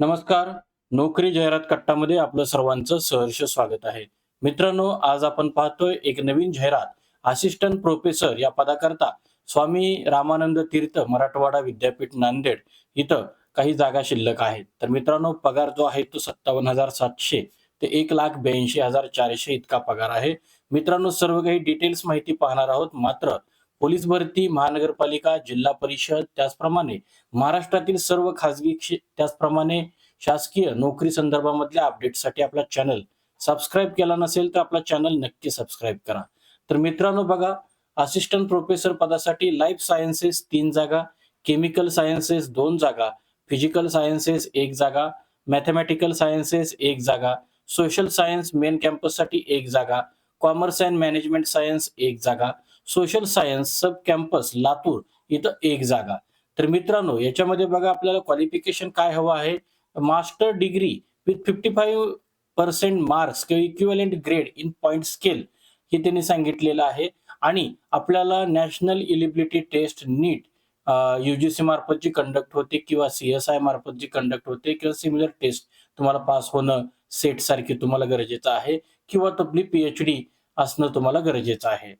नमस्कार. नोकरी जाहिरात कट्टामध्ये आपलं सर्वांचं सहर्ष स्वागत आहे. मित्रांनो आज आपण पाहतोय एक नवीन जाहिरात. असिस्टंट प्रोफेसर या पदाकरता स्वामी रामानंद तीर्थ मराठवाडा विद्यापीठ नांदेड इथं काही जागा शिल्लक आहेत. तर मित्रांनो पगार जो आहे तो सत्तावन्न हजार सातशे ते एक लाख ब्याऐंशी हजार चारशे इतका पगार आहे. मित्रांनो सर्व काही डिटेल्स माहिती पाहणार आहोत. मात्र पोलीस भरती महानगरपालिका जिल्हा परिषद त्याचप्रमाणे महाराष्ट्रातील सर्व खासगी त्याचप्रमाणे शासकीय नोकरी संदर्भामधल्या अपडेटसाठी आपला चॅनल सबस्क्राईब केला नसेल तर आपला चॅनल नक्की सबस्क्राईब करा. तर मित्रांनो बघा असिस्टंट प्रोफेसर पदासाठी लाईफ सायन्सेस तीन जागा केमिकल सायन्सेस दोन जागा फिजिकल सायन्सेस एक जागा मॅथमॅटिकल सायन्सेस एक जागा सोशल सायन्स मेन कॅम्पससाठी एक जागा कॉमर्स अँड मॅनेजमेंट सायन्स एक जागा social science sub campus Latur इथं एक जागा. तर मित्रांनो याच्यामध्ये बघा आपल्याला क्वालिफिकेशन काय हवं आहे? Master degree with fifty five percent marks किंवा equivalent grade in point scale हे त्यांनी सांगितलेलं आहे. आणि आपल्याला national eligibility test NET UGC मार्फत जी कंडक्ट होते किंवा सीएसआय मार्फत जी कंडक्ट होते किंवा सिमिलर टेस्ट तुम्हाला पास होणं सेट सारखी तुम्हाला गरजेचं आहे किंवा आपली पीएचडी असणं तुम्हाला गरजेचं आहे.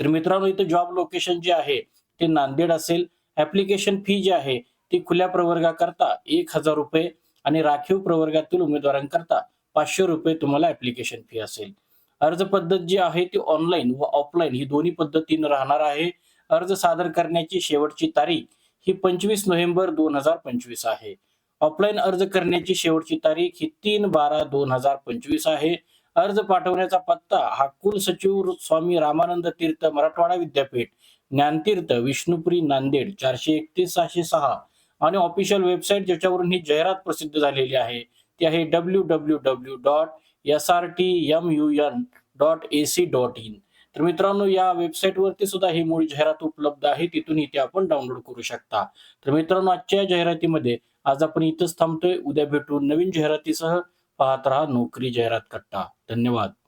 तर मित्रांनो इथं जॉब लोकेशन जे आहे ते नांदेड असेल. ऍप्लिकेशन फी जी आहे ती खुल्या प्रवर्गाकरता एक हजार रुपये आणि राखीव प्रवर्गातील उमेदवारांकरता पाचशे रुपये तुम्हाला ऍप्लिकेशन फी असेल. अर्ज पद्धत जी आहे ती ऑनलाईन व ऑफलाईन ही दोन्ही पद्धतीनं राहणार आहे. अर्ज सादर करण्याची शेवटची तारीख ही पंचवीस नोव्हेंबर दोन हजार पंचवीस आहे. ऑफलाईन अर्ज करण्याची शेवटची तारीख ही तीन बारा दोन हजार पंचवीस आहे. अर्ज पाठवण्याचा पत्ता हा कुलसचिव स्वामी रामानंद तीर्थ मराठवाडा विद्यापीठ ज्ञानतीर्थ विष्णुपुरी नांदेड चारशे एकतीस सहाशे सहा आणि ऑफिशियल वेबसाईट ज्याच्यावरून ही जाहिरात प्रसिद्ध झालेली आहे ती आहे W W W dot S R T M U N dot A C dot in तर मित्रांनो या वेबसाईटवरती सुद्धा ही मूळ जाहिरात उपलब्ध आहे तिथून इथे आपण डाउनलोड करू शकता. तर मित्रांनो आजच्या जाहिरातीमध्ये आज आपण इथंच थांबतोय. उद्या भेटू नवीन जाहिरातीसह. पाहत राहा नोकरी जाहिरात कट्टा धन्यवाद.